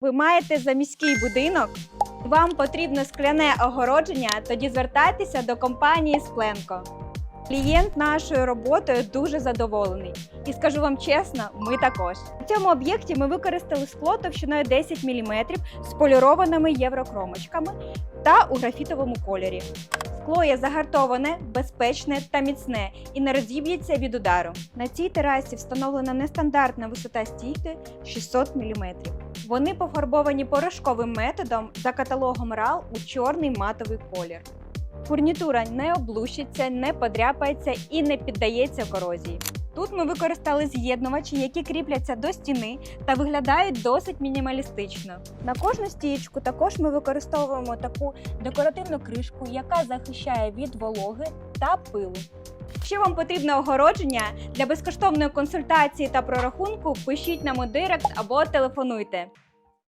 Ви маєте заміський будинок, вам потрібно скляне огородження, тоді звертайтеся до компанії Спленко. Клієнт нашою роботою дуже задоволений. І скажу вам чесно, ми також. У цьому об'єкті ми використали скло товщиною 10 мм з полірованими єврокромочками та у графітовому кольорі. Скло є загартоване, безпечне та міцне і не розіб'ється від удару. На цій терасі встановлена нестандартна висота стійки 600 мм. Вони пофарбовані порошковим методом за каталогом RAL у чорний матовий колір. Фурнітура не облущиться, не подряпається і не піддається корозії. Тут ми використали з'єднувачі, які кріпляться до стіни та виглядають досить мінімалістично. На кожну стієчку також ми використовуємо таку декоративну кришку, яка захищає від вологи та пилу. Якщо вам потрібне огородження для безкоштовної консультації та прорахунку, пишіть нам у директ або телефонуйте.